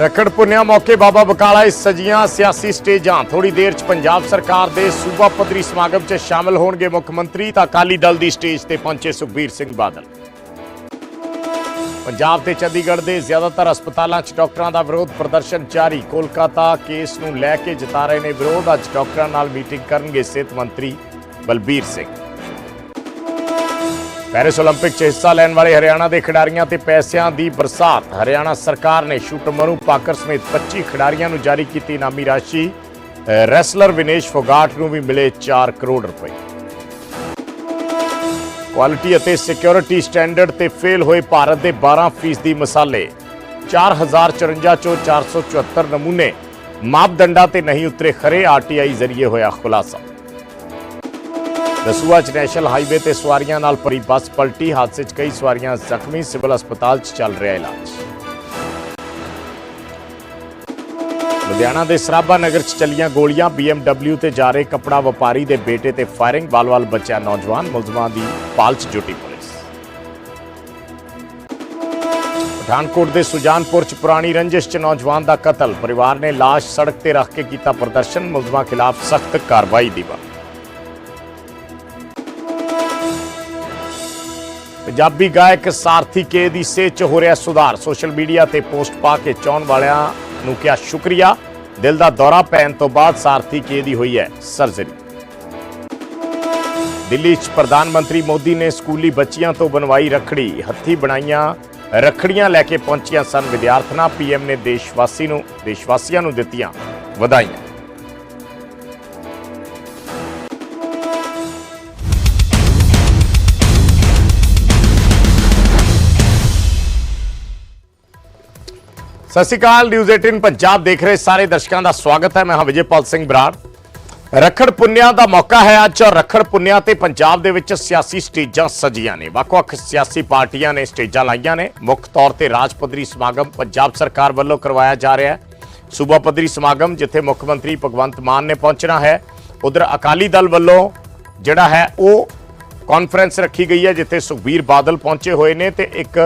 ਰੱਖੜ ਪੁੰਨਿਆ ਮੌਕੇ ਬਾਬਾ ਬਕਾਲਾ ਇਸ ਸਜੀਆਂ ਸਿਆਸੀ ਸਟੇਜਾਂ। ਥੋੜੀ ਦੇਰ ਚ ਪੰਜਾਬ ਸਰਕਾਰ ਦੇ ਸੂਬਾ ਪੱਧਰੀ ਸਮਾਗਮ ਚ ਸ਼ਾਮਲ ਹੋਣਗੇ ਮੁੱਖ ਮੰਤਰੀ ਤਾਂ ਅਕਾਲੀ ਦਲ ਦੀ ਸਟੇਜ ਤੇ ਪਹੁੰਚੇ ਸੁਖਬੀਰ ਸਿੰਘ ਬਾਦਲ। ਪੰਜਾਬ ਤੇ ਚੰਡੀਗੜ੍ਹ ਦੇ ਜ਼ਿਆਦਾਤਰ ਹਸਪਤਾਲਾਂ 'ਚ ਡਾਕਟਰਾਂ ਦਾ ਵਿਰੋਧ ਪ੍ਰਦਰਸ਼ਨ ਜਾਰੀ। ਕੋਲਕਾਤਾ ਕੇਸ ਨੂੰ ਲੈ ਕੇ ਜਤਾ ਰਹੇ ਨੇ ਵਿਰੋਧ। ਅੱਜ ਡਾਕਟਰਾਂ ਨਾਲ ਮੀਟਿੰਗ ਕਰਨਗੇ ਸਿਹਤ ਮੰਤਰੀ ਬਲਬੀਰ ਸਿੰਘ। ਪੈਰਿਸ 올림픽 'ਚ ਹਿੱਸਾ ਲੈਣ ਵਾਲੇ ਹਰਿਆਣਾ ਦੇ ਖਿਡਾਰੀਆਂ ਤੇ ਪੈਸਿਆਂ ਦੀ ਬਰਸਾਤ ਹਰਿਆਣਾ ਸਰਕਾਰ ਨੇ ਸ਼ੂਟਰ ਮਰੂ ਪਾਕਰ ਸਮੇਤ 25 ਖਿਡਾਰੀਆਂ ਨੂੰ ਜਾਰੀ ਕੀਤੀ ਇਨਾਮੀ ਰਾਸ਼ੀ ਅ, ਰੈਸਲਰ ਵਿਨੇਸ਼ ਫੋਗਾਟ ਨੂੰ ਵੀ ਮਿਲੇ 4 ਕਰੋੜ ਰੁਪਏ ਕੁਆਲਿਟੀ ਅਤੇ ਸਿਕਿਉਰਿਟੀ ਸਟੈਂਡਰਡ ਤੇ ਫੇਲ ਹੋਏ ਭਾਰਤ ਦੇ 12% ਮਸਾਲੇ 4054 ਚੋਂ 474 ਨਮੂਨੇ ਮਾਪਦੰਡਾਂ ਤੇ ਨਹੀਂ ਉਤਰੇ ਖਰੇ ਆਰਟੀਆਈ ਜ਼ਰੀਏ ਹੋਇਆ ਖੁਲਾਸਾ ਦਸੂਆ ਚ ਨੈਸ਼ਨਲ ਹਾਈਵੇ ਤੇ ਸਵਾਰੀਆਂ ਨਾਲ ਭਰੀ ਬੱਸ ਪਲਟੀ। ਹਾਦਸੇ 'ਚ ਕਈ ਸਵਾਰੀਆਂ ਜ਼ਖਮੀ। ਸਿਵਲ ਹਸਪਤਾਲ 'ਚ ਚੱਲ ਰਿਹਾ ਇਲਾਜ। ਲੁਧਿਆਣਾ ਦੇ ਸਰਾਭਾ ਨਗਰ 'ਚ ਚੱਲੀਆਂ ਗੋਲੀਆਂ। BMW ਤੇ ਜਾ ਰਹੇ ਕਪੜਾ ਵਪਾਰੀ ਦੇ ਬੇਟੇ ਤੇ ਫਾਇਰਿੰਗ। ਵਾਲ-ਵਾਲ ਬਚਿਆ, ਨੌਜਵਾਨ ਮੁਲਜ਼ਮਾਂ ਦੀ ਪਾਲ 'ਚ ਜੁਟੀ ਪੁਲਿਸ। ਪਠਾਨਕੋਟ ਦੇ ਸੁਜਾਨਪੁਰ 'ਚ ਪੁਰਾਣੀ ਰੰਜਿਸ਼ 'ਚ ਨੌਜਵਾਨ ਦਾ ਕਤਲ। ਪਰਿਵਾਰ ਨੇ ਲਾਸ਼ ਸੜਕ ਤੇ ਰੱਖ ਕੇ ਕੀਤਾ ਪ੍ਰਦਰਸ਼ਨ। ਮੁਲਜ਼ਮਾਂ ਖਿਲਾਫ ਸਖਤ ਕਾਰਵਾਈ ਦੀ ਮੰਗ ਪੰਜਾਬੀ ਗਾਇਕ ਸਾਰਥੀ ਕੇ ਦੀ ਸਿਹਤ 'ਚ ਹੋ ਰਿਹਾ ਸੁਧਾਰ। ਸੋਸ਼ਲ ਮੀਡੀਆ ਤੇ ਪੋਸਟ ਪਾ ਕੇ ਚਾਹਣ ਵਾਲਿਆਂ ਨੂੰ ਕਿਹਾ ਸ਼ੁਕਰੀਆ। ਦਿਲ ਦਾ ਦੌਰਾ ਪੈਣ ਤੋਂ ਬਾਅਦ ਸਾਰਥੀ ਕੇ ਦੀ ਹੋਈ ਹੈ ਸਰਜਰੀ। ਦਿੱਲੀ 'ਚ ਪ੍ਰਧਾਨ ਮੰਤਰੀ ਮੋਦੀ ਨੇ ਸਕੂਲੀ ਬੱਚੀਆਂ ਤੋਂ ਬਣਵਾਈ ਰੱਖੜੀ। ਹੱਥੀ ਬਣਾਈਆਂ ਰੱਖੜੀਆਂ ਲੈ ਕੇ ਪਹੁੰਚੀਆਂ ਸਨ ਵਿਦਿਆਰਥਣਾਂ। ਪੀਐਮ ਨੇ ਦੇਸ਼ ਵਾਸੀ ਨੂੰ ਦੇਸ਼ ਵਾਸੀਆਂ ਨੂੰ ਦਿੱਤੀਆਂ ਵਧਾਈਆਂ। ਸਤਿ ਸ਼੍ਰੀ ਅਕਾਲ ਨਿਊਜ਼ 18 ਪੰਜਾਬ ਦੇਖ ਰਹੇ ਸਾਰੇ ਦਰਸ਼ਕਾਂ ਦਾ ਸਵਾਗਤ ਹੈ। ਮੈਂ ਹਾਂ ਵਿਜੇਪਾਲ ਸਿੰਘ ਬਰਾੜ। ਰੱਖੜ ਪੁੰਨਿਆ ਦਾ ਮੌਕਾ ਹੈ ਅੱਜ। ਔਰ ਰੱਖੜ ਪੁੰਨਿਆ ਤੇ ਪੰਜਾਬ ਦੇ ਵਿੱਚ ਸਿਆਸੀ ਸਟੇਜਾਂ ਸਜੀਆਂ ਨੇ। ਵੱਖ-ਵੱਖ ਸਿਆਸੀ ਪਾਰਟੀਆਂ ਨੇ ਸਟੇਜਾਂ ਲਾਈਆਂ ਨੇ। ਮੁੱਖ ਤੌਰ ਤੇ ਰਾਜ ਪੱਧਰੀ ਸਮਾਗਮ ਪੰਜਾਬ ਸਰਕਾਰ ਵੱਲੋਂ ਕਰਵਾਇਆ ਜਾ ਰਿਹਾ ਹੈ। ਸੂਬਾ ਪੱਧਰੀ ਸਮਾਗਮ, ਜਿੱਥੇ ਮੁੱਖ ਮੰਤਰੀ ਭਗਵੰਤ ਮਾਨ ਨੇ ਪਹੁੰਚਣਾ ਹੈ। ਉਧਰ ਅਕਾਲੀ ਦਲ ਵੱਲੋਂ ਜਿਹੜਾ ਹੈ, ਉਹ ਕਾਨਫਰੰਸ ਰੱਖੀ ਗਈ ਹੈ, ਜਿੱਥੇ ਸੁਖਬੀਰ ਬਾਦਲ ਪਹੁੰਚੇ ਹੋਏ ਨੇ ਤੇ ਇੱਕ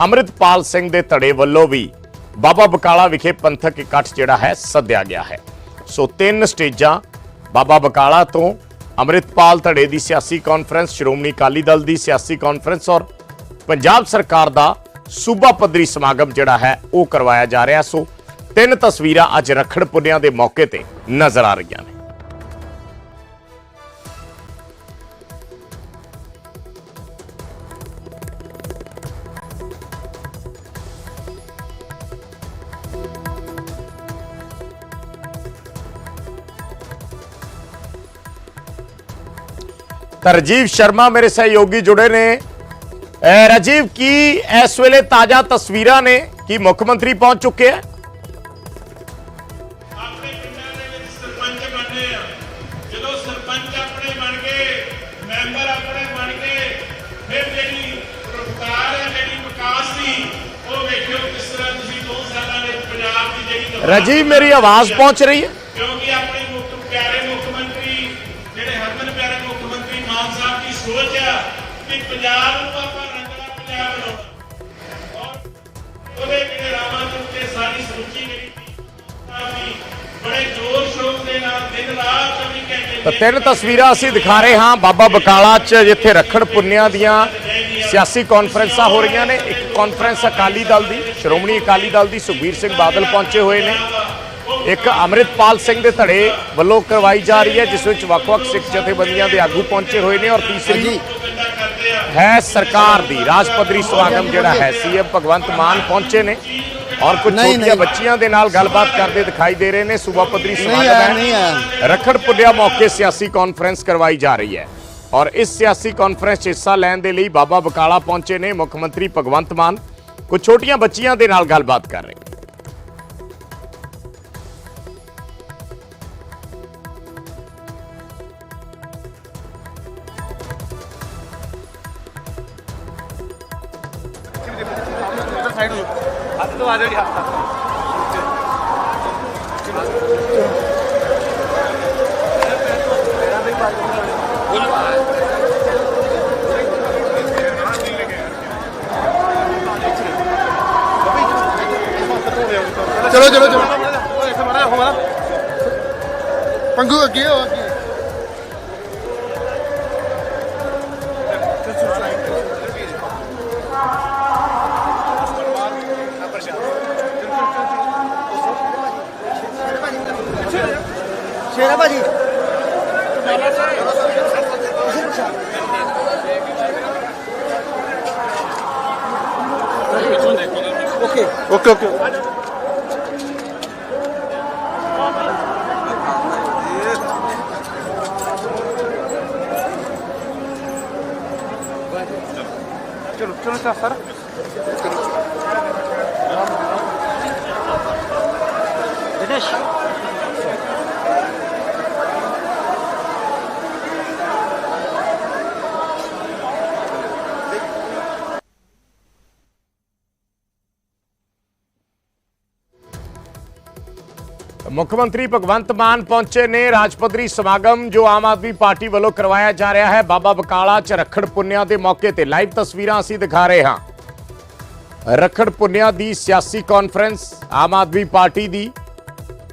ਅੰਮ੍ਰਿਤਪਾਲ ਸਿੰਘ ਦੇ ਧੜੇ ਵੱਲੋਂ ਵੀ ਬਾਬਾ ਬਕਾਲਾ ਵਿਖੇ ਪੰਥਕ ਇਕੱਠ ਜਿਹੜਾ ਹੈ ਸੱਦਿਆ ਗਿਆ ਹੈ। ਸੋ ਤਿੰਨ ਸਟੇਜਾਂ ਬਾਬਾ ਬਕਾਲਾ ਤੋਂ ਅੰਮ੍ਰਿਤਪਾਲ ਧੜੇ ਦੀ ਸਿਆਸੀ ਕਾਨਫਰੰਸ, ਸ਼੍ਰੋਮਣੀ ਅਕਾਲੀ ਦਲ ਦੀ ਸਿਆਸੀ ਕਾਨਫਰੰਸ ਔਰ ਪੰਜਾਬ ਸਰਕਾਰ ਦਾ ਸੂਬਾ ਪੱਧਰੀ ਸਮਾਗਮ ਜਿਹੜਾ ਹੈ ਉਹ ਕਰਵਾਇਆ ਜਾ ਰਿਹਾ। ਸੋ ਤਿੰਨ ਤਸਵੀਰਾਂ ਅੱਜ ਰੱਖੜ ਪੁੰਨਿਆ ਦੇ ਮੌਕੇ ਤੇ ਨਜ਼ਰ ਆ ਰਹੀਆਂ ਨੇ। ਤਾਂ ਰਾਜੀਵ ਸ਼ਰਮਾ ਮੇਰੇ ਸਹਿਯੋਗੀ ਜੁੜੇ ਨੇ। ਰਾਜੀਵ ਕੀ ਇਸ ਵੇਲੇ ਤਾਜ਼ਾ ਤਸਵੀਰਾਂ ਨੇ? ਕਿ ਮੁੱਖ ਮੰਤਰੀ ਪਹੁੰਚ ਚੁੱਕੇ ਹੈ ਆ। ਜਦੋਂ ਸਰਪੰਚ ਆਪਣੇ ਬਣ ਗਏ ਮੈਂਬਰ ਮਾਨ ਸਾਹਿਬ ਦੀ ਸੋਚ ਆ ਕਿ ਪੰਜਾਬ ਨੂੰ ਆਪਾਂ ਰੰਗਲਾ ਪੰਜਾਬ ਬਣਾਉਣਾ। ਔਰ ਉਹਦੇ ਜਿਹੜੇ ਰਾਮਾਂ ਦੇ ਉੱਤੇ ਸਾਰੀ ਸਮੁੱਚੀ ਜਿਹੜੀ ਕਾਫੀ ਬੜੇ ਜੋਰ ਸ਼ੋਰ ਦੇ ਨਾਲ ਦਿਨ ਰਾਤ 24 ਘੰਟੇ ਤਾਂ ਤਿੰਨ ਤਸਵੀਰਾਂ ਅਸੀਂ ਦਿਖਾ ਰਹੇ ਹਾਂ ਬਾਬਾ ਬਕਾਲਾ 'ਚ, ਜਿੱਥੇ ਰੱਖੜ ਪੁੰਨਿਆ ਦੀਆਂ ਸਿਆਸੀ ਕਾਨਫਰੰਸਾਂ ਹੋ ਰਹੀਆਂ ਨੇ। ਇੱਕ ਕਾਨਫਰੰਸ ਅਕਾਲੀ ਦਲ ਦੀ, ਸ਼੍ਰੋਮਣੀ ਅਕਾਲੀ ਦਲ ਦੀ ਸੁਖਬੀਰ ਸਿੰਘ ਬਾਦਲ ਪਹੁੰਚੇ ਹੋਏ ਨੇ। ਇੱਕ ਅੰਮ੍ਰਿਤਪਾਲ ਸਿੰਘ ਦੇ ਧੜੇ ਵੱਲੋਂ ਕਰਵਾਈ ਜਾ ਰਹੀ ਹੈ ਜਿਸ ਵਿੱਚ ਵੱਖ-ਵੱਖ ਸਿੱਖ ਜਥੇਬੰਦੀਆਂ ਦੇ ਆਗੂ ਪਹੁੰਚੇ ਹੋਏ ਨੇ ਔਰ ਤੀਸਰੀ ਹੈ ਸਰਕਾਰ ਦੀ ਰਾਜ ਪੱਧਰੀ ਸਮਾਗਮ ਜਿਹੜਾ ਹੈ ਸੀਐਮ ਭਗਵੰਤ ਮਾਨ ਪਹੁੰਚੇ ਨੇ ਔਰ ਕੁਝ ਛੋਟੀਆਂ। ਬੱਚੀਆਂ ਦੇ ਨਾਲ ਗੱਲਬਾਤ ਕਰਦੇ ਦਿਖਾਈ ਦੇ ਰਹੇ ਨੇ ਸੂਬਾ ਪੱਧਰੀ ਸਮਾਗਮ ਹੈ। ਰੱਖੜ ਪੁੱਲਿਆ ਮੌਕੇ ਸਿਆਸੀ ਕਾਨਫਰੰਸ ਕਰਵਾਈ ਜਾ ਰਹੀ ਹੈ ਔਰ ਇਸ ਸਿਆਸੀ ਕਾਨਫਰੰਸ 'ਚ ਹਿੱਸਾ ਲੈਣ ਦੇ ਲਈ ਬਾਬਾ ਬਕਾਲਾ ਪਹੁੰਚੇ ਨੇ ਮੁੱਖ ਮੰਤਰੀ ਭਗਵੰਤ ਮਾਨ ਕੁਝ ਛੋਟੀਆਂ ਬੱਚੀਆਂ ਦੇ ਨਾਲ ਗੱਲਬਾਤ ਕਰ ਰਹੇ ਹੱਥ ਤੋਂ ਆ ਜਿਹੜੀ ਹੱਥ ਚਲੋ ਚਲੋ ਚਲੋ ਪੰਗੂ ਅੱਗੇ ਹੋ ਅੱਗੇ ਸ਼ੇਰਾ ਭਾਜੀ ਓਕੇ ਓਕੇ ਓਕੇ ਚਲੋ ਚਲੋ ਚਾ ਸਰ ਦਿਨੇਸ਼ ਮੁੱਖ ਮੰਤਰੀ ਭਗਵੰਤ ਮਾਨ ਪਹੁੰਚੇ ਨੇ ਰਾਜਪੱਧਰੀ ਸਮਾਗਮ, ਜੋ ਆਮ ਆਦਮੀ ਪਾਰਟੀ ਵੱਲੋਂ ਕਰਵਾਇਆ ਜਾ ਰਿਹਾ ਹੈ। ਬਾਬਾ ਬਕਾਲਾ ਚ ਰੱਖੜ ਪੁੰਨਿਆ ਦੇ ਮੌਕੇ ਤੇ ਲਾਈਵ ਤਸਵੀਰਾਂ ਅਸੀਂ ਦਿਖਾ ਰਹੇ ਹਾਂ। ਰੱਖੜ ਪੁੰਨਿਆ ਦੀ ਸਿਆਸੀ ਕਾਨਫਰੰਸ ਆਮ ਆਦਮੀ ਪਾਰਟੀ ਦੀ,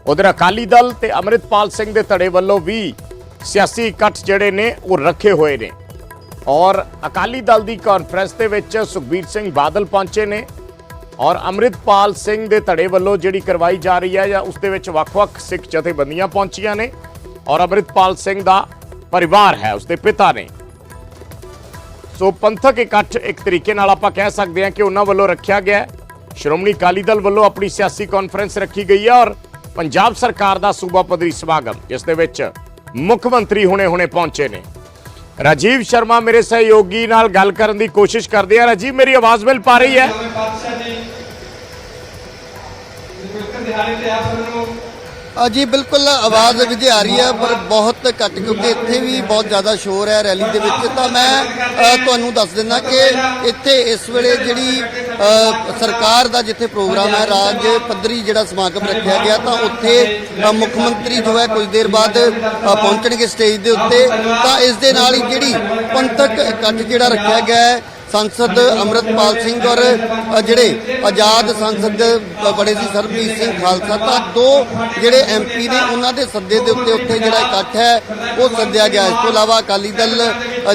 ਉਧਰ ਅਕਾਲੀ ਦਲ ਤੇ ਅਮਰਿਤਪਾਲ ਸਿੰਘ ਦੇ ਧੜੇ ਵੱਲੋਂ ਵੀ ਸਿਆਸੀ ਇਕੱਠ ਜਿਹੜੇ ਨੇ, ਉਹ ਰੱਖੇ ਹੋਏ ਨੇ। ਔਰ ਅਕਾਲੀ ਦਲ ਦੀ ਕਾਨਫਰੰਸ ਦੇ ਵਿੱਚ ਸੁਖਬੀਰ ਸਿੰਘ ਬਾਦਲ ਪਹੁੰਚੇ ਨੇ। ਔਰ ਅਮਰਿਤਪਾਲ ਸਿੰਘ ਦੇ ਧੜੇ ਵੱਲੋਂ ਜਿਹੜੀ ਕਰਵਾਈ ਜਾ ਰਹੀ ਹੈ ਜਾਂ ਉਸ ਦੇ ਵਿੱਚ ਵੱਖ-ਵੱਖ ਸਿੱਖ ਜਥੇਬੰਦੀਆਂ ਪਹੁੰਚੀਆਂ ਨੇ ਔਰ ਅਮਰਿਤਪਾਲ ਸਿੰਘ ਦਾ ਪਰਿਵਾਰ ਹੈ, ਉਸ ਦੇ ਪਿਤਾ ਨੇ। ਸੋ ਪੰਥਕ ਇਕੱਠ ਇੱਕ ਤਰੀਕੇ ਨਾਲ ਆਪਾਂ ਕਹਿ ਸਕਦੇ ਹਾਂ ਕਿ ਉਹਨਾਂ ਵੱਲੋਂ ਰੱਖਿਆ ਗਿਆ ਸ਼੍ਰੋਮਣੀ ਅਕਾਲੀ ਦਲ ਵੱਲੋਂ ਆਪਣੀ ਸਿਆਸੀ ਕਾਨਫਰੰਸ ਰੱਖੀ ਗਈ ਹੈ ਔਰ ਪੰਜਾਬ ਸਰਕਾਰ ਦਾ ਸੂਬਾ ਪੱਧਰੀ ਸਮਾਗਮ, ਜਿਸ ਦੇ ਵਿੱਚ ਮੁੱਖ ਮੰਤਰੀ ਹੁਣੇ-ਹੁਣੇ ਪਹੁੰਚੇ ਨੇ। ਰਾਜੀਵ ਸ਼ਰਮਾ ਮੇਰੇ ਸਹਿਯੋਗੀ ਨਾਲ ਗੱਲ ਕਰਨ ਦੀ ਕੋਸ਼ਿਸ਼ ਕਰਦੇ ਆ। ਰਾਜੀਵ, ਮੇਰੀ ਆਵਾਜ਼ ਮਿਲ ਪਾ ਰਹੀ ਹੈ? ਦਿਹਾੜੇ ਤੇ ਆਪ ਨੂੰ? ਜੀ, ਬਿਲਕੁਲ ਆਵਾਜ਼ ਵਿਜੇ ਆ ਰਹੀ ਹੈ, ਪਰ ਬਹੁਤ ਘੱਟ ਕਿਉਂਕਿ ਇੱਥੇ ਵੀ ਬਹੁਤ ਜ਼ਿਆਦਾ ਸ਼ੋਰ ਹੈ ਰੈਲੀ ਦੇ ਵਿੱਚ। ਤਾਂ ਮੈਂ ਤੁਹਾਨੂੰ ਦੱਸ ਦਿੰਦਾ ਕਿ ਇੱਥੇ ਇਸ ਵੇਲੇ ਜਿਹੜੀ ਸਰਕਾਰ ਦਾ ਜਿੱਥੇ ਪ੍ਰੋਗਰਾਮ ਹੈ, ਰਾਜ ਪੱਧਰੀ ਜਿਹੜਾ ਸਮਾਗਮ ਰੱਖਿਆ ਗਿਆ, ਤਾਂ ਉੱਥੇ ਮੁੱਖ ਮੰਤਰੀ ਜੋ ਹੈ ਕੁਝ ਦੇਰ ਬਾਅਦ ਪਹੁੰਚਣਗੇ ਸਟੇਜ ਦੇ ਉੱਤੇ। ਤਾਂ ਇਸ ਦੇ ਨਾਲ ਹੀ ਜਿਹੜੀ ਪੰਥਕ ਇਕੱਠ ਜਿਹੜਾ ਰੱਖਿਆ ਗਿਆ ਹੈ ਸੰਸਦ ਅਮਰਤਪਾਲ ਸਿੰਘ ਔਰ ਜਿਹੜੇ ਆਜ਼ਾਦ ਸੰਸਦ ਅ, ਬੜੇ ਸੀ ਸਰਬਜੀਤ ਸਿੰਘ ਖਾਲਸਾ ਤਾਂ ਦੋ ਜਿਹੜੇ ਐਮਪੀ ਨੇ ਉਹਨਾਂ ਦੇ ਸੱਦੇ ਦੇ ਉੱਤੇ ਉੱਥੇ ਜਿਹੜਾ ਇਕੱਠ ਹੈ ਉਹ ਸੱਦਿਆ ਗਿਆ। ਇਸ ਤੋਂ ਇਲਾਵਾ ਅਕਾਲੀ ਦਲ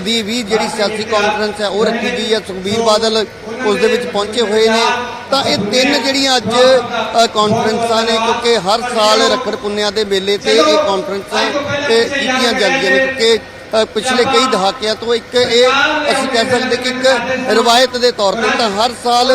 ਦੀ ਵੀ ਜਿਹੜੀ ਸਿਆਸੀ ਕਾਨਫਰੰਸ ਹੈ ਉਹ ਰੱਖੀ ਗਈ ਹੈ। ਸੁਖਬੀਰ ਬਾਦਲ ਉਸ ਦੇ ਵਿੱਚ ਪਹੁੰਚੇ ਹੋਏ ਨੇ। ਤਾਂ ਇਹ ਤਿੰਨ ਜਿਹੜੀਆਂ ਅੱਜ ਕਾਨਫਰੰਸਾਂ ਨੇ ਕਿਉਂਕਿ ਹਰ ਸਾਲ ਰੱਖੜ ਪੁੰਨਿਆ ਦੇ ਮੇਲੇ ਤੇ ਇਹ ਕਾਨਫਰੰਸਾਂ ਤੇ ਕੀਤੀਆਂ ਜਾਂਦੀਆਂ ਨੇ ਕਿਉਂਕਿ ਪਿਛਲੇ ਕਈ ਦਹਾਕਿਆਂ ਤੋਂ ਇੱਕ ਇਹ ਅਸੀਂ ਕਹਿ ਸਕਦੇ ਕਿ ਇੱਕ ਰਵਾਇਤ ਦੇ ਤੌਰ ਤੇ ਤਾਂ ਹਰ ਸਾਲ